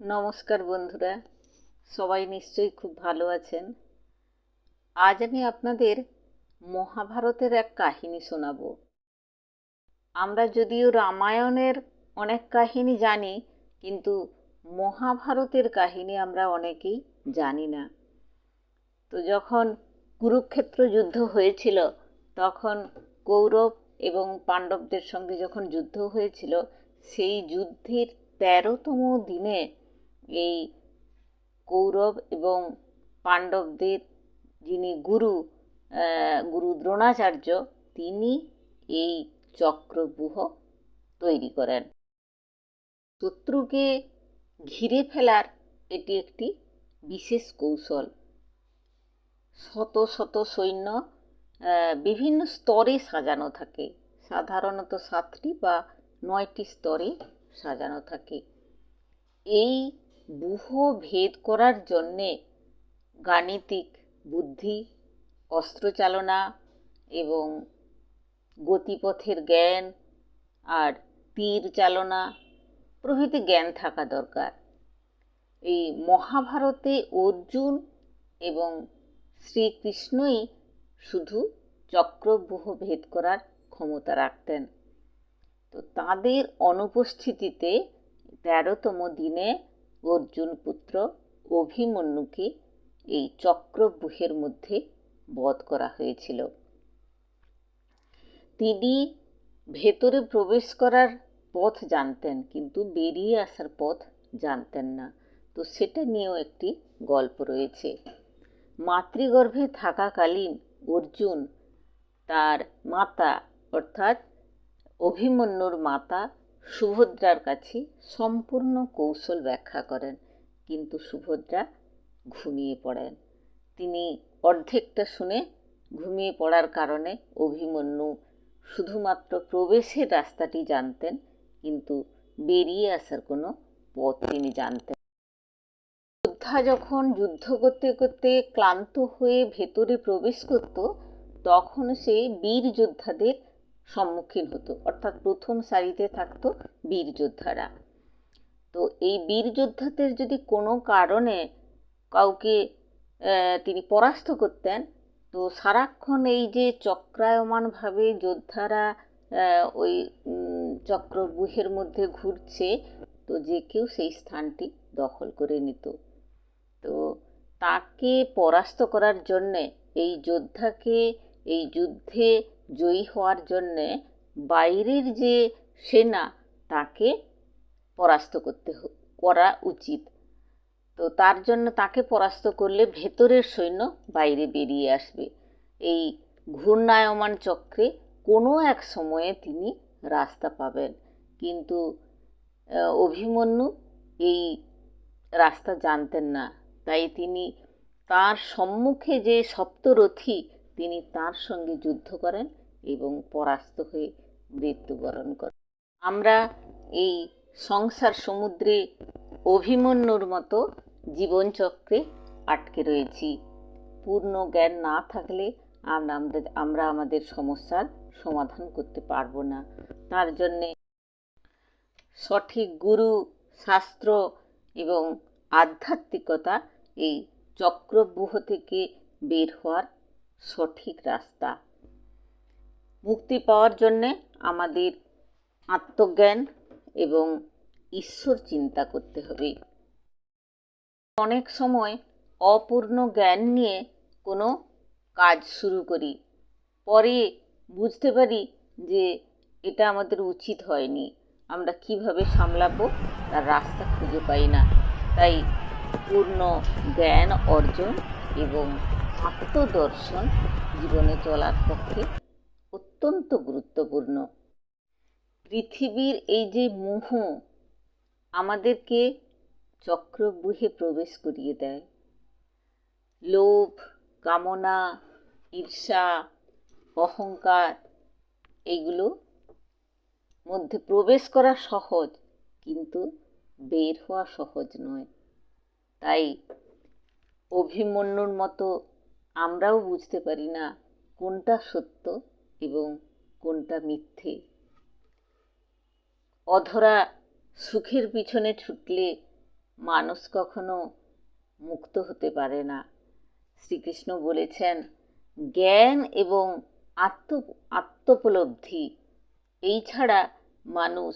নমস্কার বন্ধুরা, সবাই নিশ্চয়ই খুব ভালো আছেন। আজ আমি আপনাদের মহাভারতের এক কাহিনী শোনাব। আমরা যদিও রামায়ণের অনেক কাহিনী জানি, কিন্তু মহাভারতের কাহিনী আমরা অনেকেই জানি না। তো যখন কুরুক্ষেত্র যুদ্ধ হয়েছিল, তখন কৌরব এবং পাণ্ডবদের সঙ্গে যখন যুদ্ধ হয়েছিল, সেই যুদ্ধের তেরোতম দিনে এই কৌরব এবং পাণ্ডবদের যিনি গুরু গুরু দ্রোণাচার্য, তিনি এই চক্রব্যূহ তৈরি করেন। শত্রুকে ঘিরে ফেলার এটি একটি বিশেষ কৌশল। শত শত সৈন্য বিভিন্ন স্তরে সাজানো থাকে। সাধারণত সাতটি বা নয়টি স্তরে সাজানো থাকে। এই বুহ ভেদ করার জন্যে গাণিতিক বুদ্ধি, অস্ত্রচালনা এবং গতিপথের জ্ঞান আর তীর চালনা প্রভৃতি জ্ঞান থাকা দরকার। এই মহাভারতে অর্জুন এবং শ্রীকৃষ্ণই শুধু চক্রব্যূহ ভেদ করার ক্ষমতা রাখতেন। তো তাদের অনুপস্থিতিতে তেরোতম দিনে অর্জুন পুত্র অভিমন্যুকে এই চক্রব্যূহের মধ্যে বধ করা হয়েছিল। তিনি ভেতরে প্রবেশ করার পথ জানতেন, কিন্তু বেরিয়ে আসার পথ জানতেন না। তো সেটা নিয়েও একটি গল্প রয়েছে। মাতৃগর্ভে থাকাকালীন অর্জুন তার মাতা, অর্থাৎ অভিমন্যুর মাতা সুভদ্রার কাছে সম্পূর্ণ কৌশল ব্যাখ্যা করেন, কিন্তু সুভদ্রা ঘুমিয়ে পড়েন। তিনি অর্ধেকটা শুনে ঘুমিয়ে পড়ার কারণে অভিমন্যু শুধুমাত্র প্রবেশের রাস্তাটি জানতেন, কিন্তু বেরিয়ে আসার কোনো পথ তিনি জানতেন যোদ্ধা যখন যুদ্ধ করতে করতে ক্লান্ত হয়ে ভেতরে প্রবেশ করত, তখন সে বীর যোদ্ধাদের সম্মুখীন হতো। অর্থাৎ প্রথম সারিতে থাকতো বীর যোদ্ধারা। তো এই বীর যোদ্ধাদের যদি কোনো কারণে কাউকে তিনি পরাস্ত করতেন, তো সারাক্ষণ এই যে চক্রায়মানভাবে যোদ্ধারা ওই চক্রবুহের মধ্যে ঘুরছে, তো যে কেউ সেই স্থানটি দখল করে নিত। তো তাকে পরাস্ত করার জন্যে এই যোদ্ধাকে, এই যুদ্ধে জয়ী হওয়ার জন্যে বাইরের যে সেনা, তাকে পরাস্ত করতে করা উচিত। তো তার জন্য তাকে পরাস্ত করলে ভেতরের সৈন্য বাইরে বেরিয়ে আসবে। এই ঘূর্ণায়মান চক্রে কোনো এক সময়ে তিনি রাস্তা পাবেন। কিন্তু অভিমন্যু এই রাস্তা জানতেন না। তাই তিনি তার সম্মুখে যে সপ্তরথী তিনি তার সঙ্গে যুদ্ধ করেন এবং পরাস্ত হয়ে মৃত্যুবরণ করেন। আমরা এই সংসার সমুদ্রে অভিমন্যুর মতো জীবনচক্রে আটকে রয়েছি। পূর্ণ জ্ঞান না থাকলে আমরা আমাদের আমরা আমাদের সমস্যার সমাধান করতে পারব না। তার জন্যে সঠিক গুরু, শাস্ত্র এবং আধ্যাত্মিকতা এই চক্রব্যূহ থেকে বের হওয়ার সঠিক রাস্তা। মুক্তি পাওয়ার জন্যে আমাদের আত্মজ্ঞান এবং ঈশ্বর চিন্তা করতে হবে। অনেক সময় অপূর্ণ জ্ঞান নিয়ে কোনো কাজ শুরু করি, পরে বুঝতে পারি যে এটা আমাদের উচিত হয়নি। আমরা কীভাবে সামলাবো তার রাস্তা খুঁজে পাই না। তাই পূর্ণ জ্ঞান অর্জন এবং আত্মদর্শন জীবনে চলার পক্ষে অত্যন্ত গুরুত্বপূর্ণ। পৃথিবীর এই যে মোহ আমাদেরকে চক্রব্যূহে প্রবেশ করিয়ে দেয়। লোভ, কামনা, ঈর্ষা, অহংকার এইগুলো মধ্যে প্রবেশ করা সহজ, কিন্তু বের হওয়া সহজ নয়। তাই অভিমন্যুর মতো আমরাও বুঝতে পারি না কোনটা সত্য এবং কোনটা মিথ্যে। অধরা সুখের পিছনে ছুটলে মানুষ কখনো মুক্ত হতে পারে না। শ্রীকৃষ্ণ বলেছেন, জ্ঞান এবং আত্ম, আত্মোপলব্ধি, এই ছাড়া মানুষ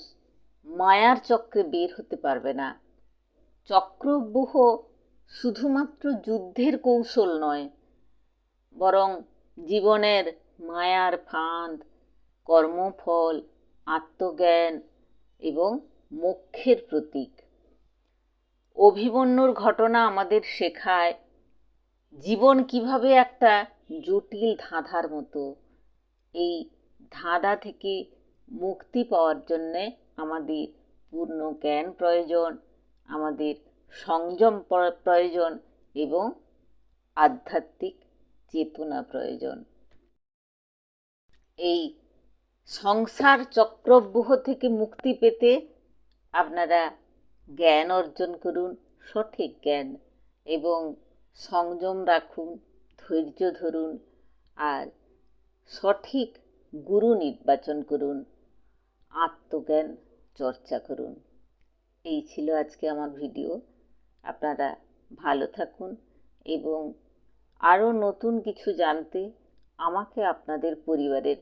মায়ার চক্রে বের হতে পারবে না। চক্রব্যূহ শুধুমাত্র যুদ্ধের কৌশল নয় বরং জীবনের মায়ার ফাঁদ, কর্মফল, আত্মজ্ঞান এবং মোক্ষের প্রতীক। অভিমন্যুর ঘটনা আমাদের শেখায় জীবন কীভাবে একটা জটিল ধাঁধার মতো, এই ধাঁধা থেকে মুক্তি পাওয়ার জন্যে আমাদের পূর্ণ জ্ঞান প্রয়োজন, আমাদের সংযম প্রয়োজন এবং আধ্যাত্মিক চেতনা প্রয়োজন। এই সংসার চক্রব্যূহ থেকে মুক্তি পেতে আপনারা জ্ঞান অর্জন করুন, সঠিক জ্ঞান, এবং সংযম রাখুন, ধৈর্য ধরুন, আর সঠিক গুরু নির্বাচন করুন, আত্মজ্ঞান চর্চা করুন। এই ছিল আজকে আমার ভিডিও। আপনারা ভালো থাকুন, এবং আরও নতুন কিছু জানতে আমাকে আপনাদের পরিবারের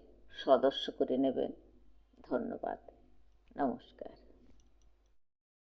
সদস্য করে নেবেন। ধন্যবাদ। নমস্কার।